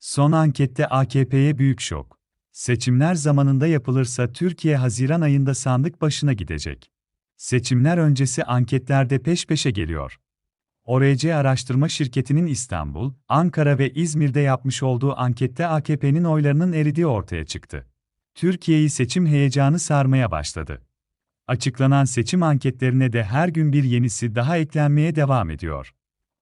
Son ankette AKP'ye büyük şok. Seçimler zamanında yapılırsa Türkiye Haziran ayında sandık başına gidecek. Seçimler öncesi anketlerde peş peşe geliyor. ORC Araştırma Şirketi'nin İstanbul, Ankara ve İzmir'de yapmış olduğu ankette AKP'nin oylarının eridiği ortaya çıktı. Türkiye'yi seçim heyecanı sarmaya başladı. Açıklanan seçim anketlerine de her gün bir yenisi daha eklenmeye devam ediyor.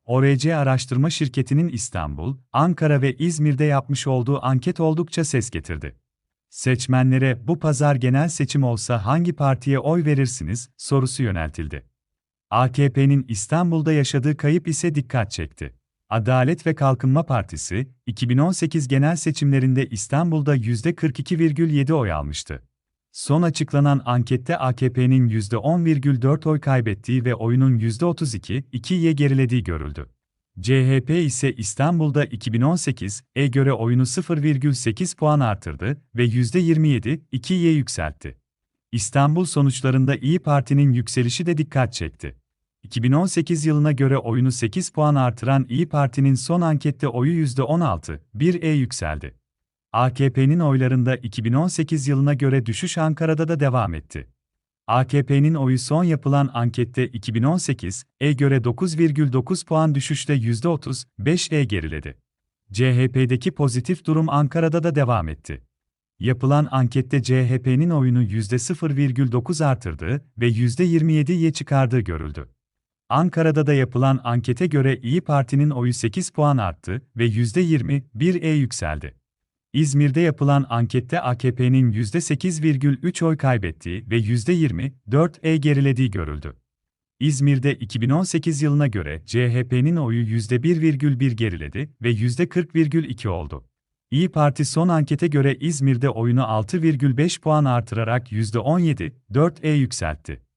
ORC Araştırma Şirketi'nin İstanbul, Ankara ve İzmir'de yapmış olduğu anket oldukça ses getirdi. Seçmenlere bu pazar genel seçim olsa hangi partiye oy verirsiniz sorusu yöneltildi. AKP'nin İstanbul'da yaşadığı kayıp ise dikkat çekti. Adalet ve Kalkınma Partisi, 2018 genel seçimlerinde İstanbul'da %42,7 oy almıştı. Son açıklanan ankette AKP'nin %10,4 oy kaybettiği ve oyunun %32,2'ye gerilediği görüldü. CHP ise İstanbul'da 2018'e göre oyunu 0,8 puan artırdı ve %27,2'ye yükseltti. İstanbul sonuçlarında İyi Parti'nin yükselişi de dikkat çekti. 2018 yılına göre oyunu 8 puan artıran İyi Parti'nin son ankette oyu %16,1'e yükseldi. AKP'nin oylarında 2018 yılına göre düşüş Ankara'da da devam etti. AKP'nin oyu son yapılan ankette 2018'e göre 9,9 puan düşüşle %35'e geriledi. CHP'deki pozitif durum Ankara'da da devam etti. Yapılan ankette CHP'nin oyunu %0,9 artırdığı ve %27'ye çıkardığı görüldü. Ankara'da da yapılan ankete göre İyi Parti'nin oyu 8 puan arttı ve %21'e yükseldi. İzmir'de yapılan ankette AKP'nin %8,3 oy kaybettiği ve %24'e gerilediği görüldü. İzmir'de 2018 yılına göre CHP'nin oyu %1,1 geriledi ve %40,2 oldu. İyi Parti son ankete göre İzmir'de oyunu 6,5 puan artırarak %17,4'e yükseltti.